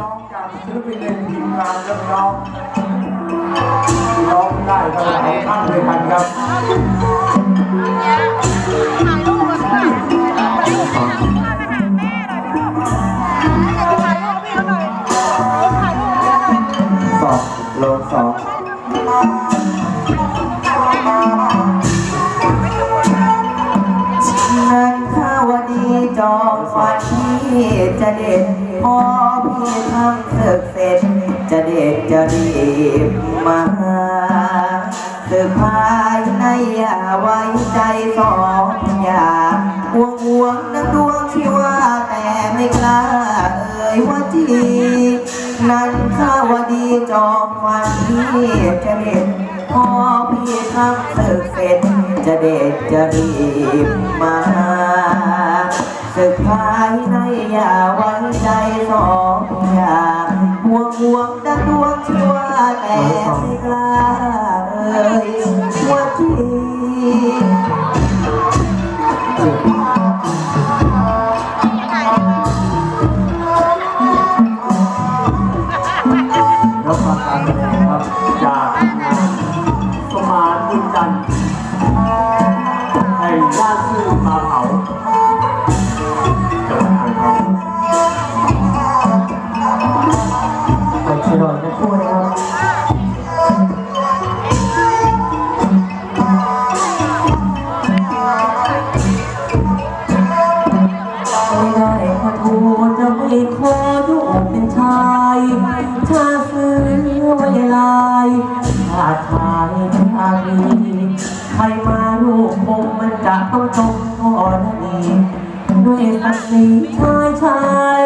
น้องจากศิลปินในทีมงานและน้องร้องได้ทั้งสองท่านด้วยกันครับสองลงสอง จะเด็ดพอพี่ทำเสร็จเสร็จ จะเด็ดจะรีบมาสืบภายในอย่าไว้ใจสองอย่าห่วงห่วงนักดวงที่ว่าแต่ไม่กล้าเอ่ยว่าจีนั้นทาวดีจอมฝันที่จะเด็ดพอพี่ทำศึกเสร็จ จะเด็ดจะรีบมา ศึกภายในอย่าไว้ใจสองอย่างห่วงห่วงดังดวงที่วแต่ไม่กล้าเอ่ยว่าที่แล้วฟังการแสดงครับจากสมานบุญจันทร์ ใครมาลูกผมมันจะต้องจบก่อนดีด้วยศักดิ์ศรีชายชาย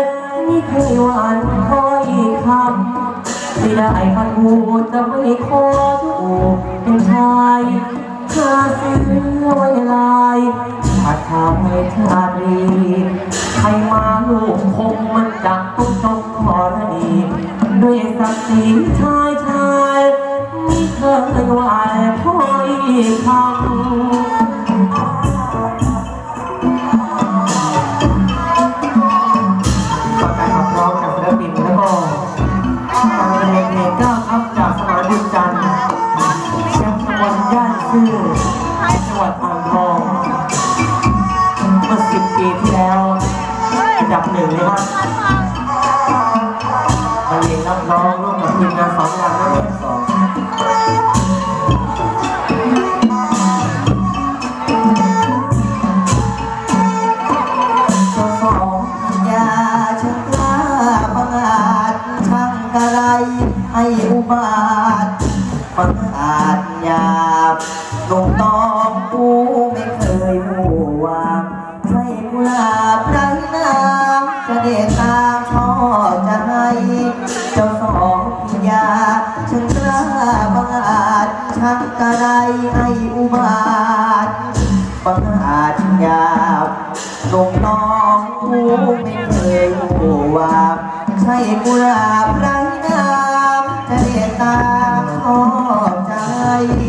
นี่เคยหวานคอยคำ ไม่ได้ขอโทษจะไม่ขออยู่เป็นชายชาซื้อไว้ลายถ้าทำให้ชาตรีใครมาลูกคงมันจะต้องจงขอดีด้วยศักดิ์ศรีชายชายไม่เคยไหวพ่อยคำ ย่านซื่อจังหวัดอ่างทองเมื่อสิบปีที่แล้วอันดับหนึ่งเลยครับมาเรียนรับน้องร่วมกับทีมงานสองงานและเรื่องสองาบลงตองกูไม่เคยหูวางให้กุหลาบไร้น้ำจะเดตามช่อจะให้เจ้าสองอย่าช่างกล้าบังอาจช่างกระไรให้อุบาทบังอาจยาบลงน้องผู้ไม่เคยหูว่าใช่กุหลาบไร้น้ำจะเรียกตามชอ บใ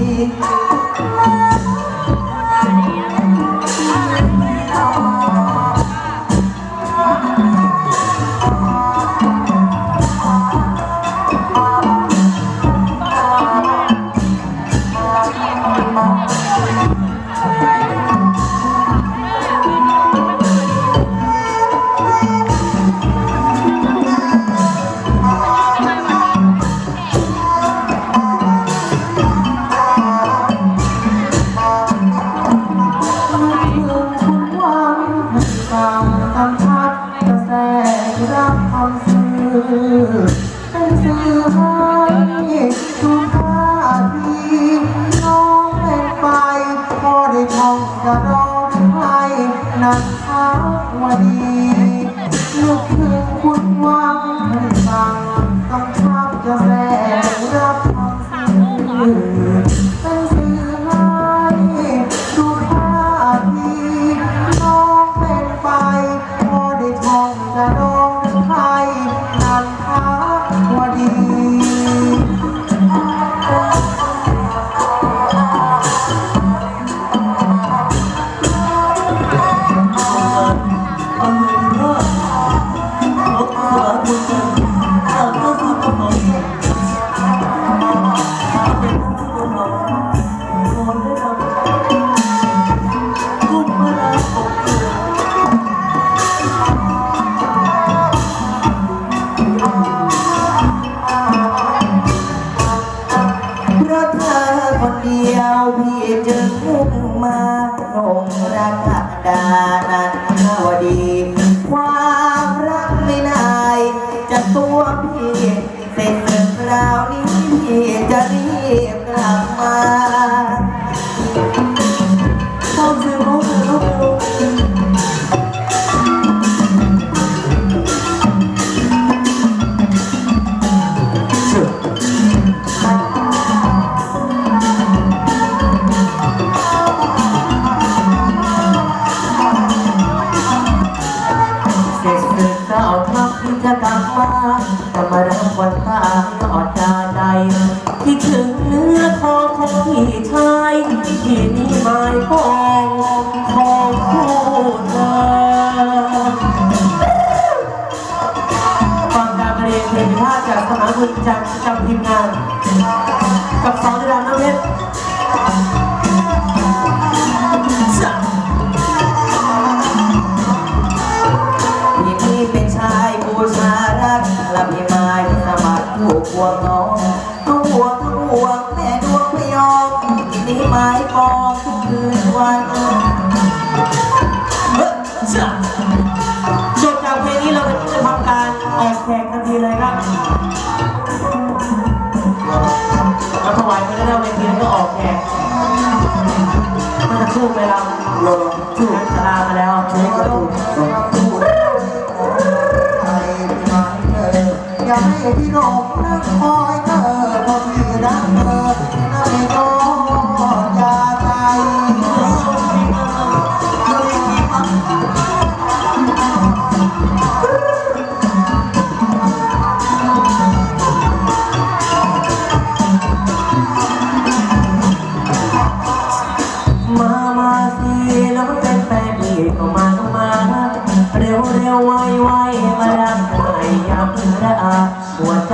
ร้องให้นันทาวดีลูกถึงคุณวังให้ฟังคำชัดกระแสรับคำ ดานันทวดี ความรักไม่นายจะตัวพี่เสร็จเรื่องราวนี้พี่จะรีบกลับมา ร็จเรื่องราวทักที่จะกลับมาจะมารับวันตายอดจาใจคิดถึงเนื้อทองของพี่ชายที่นี่หมายปองของคู่เธอฟังการบรรเลงเพลงพาจากสมานคุณจันทร์กับทีมงาน กับสองระดับน้ำเพชร พี่น้องนั่งคอยเธอพอพี่รักเธอนั่งรอยาใจมา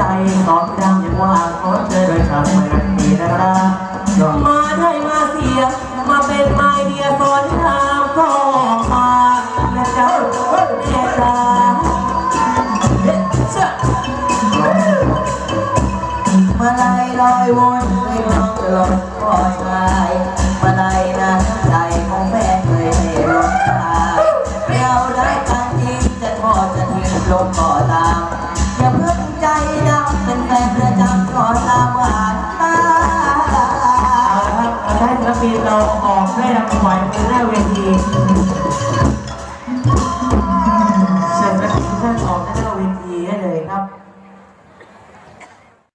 หัวใจตอบดังย่างว่า ขอเธอโดยทางไม่ดีนะครับมาได้มาเสีย มาเป็นไมเดียสอนทางก็มาและเจ้าเมตตาเฮ้ยเจ้ามาลายลอยวนให้น้องจะลอยคอยชายมาลายน้ำใจของแฟนเคยให้ร้องตาเราได้กันจริงจะทอดจะทิ้งลงก่อต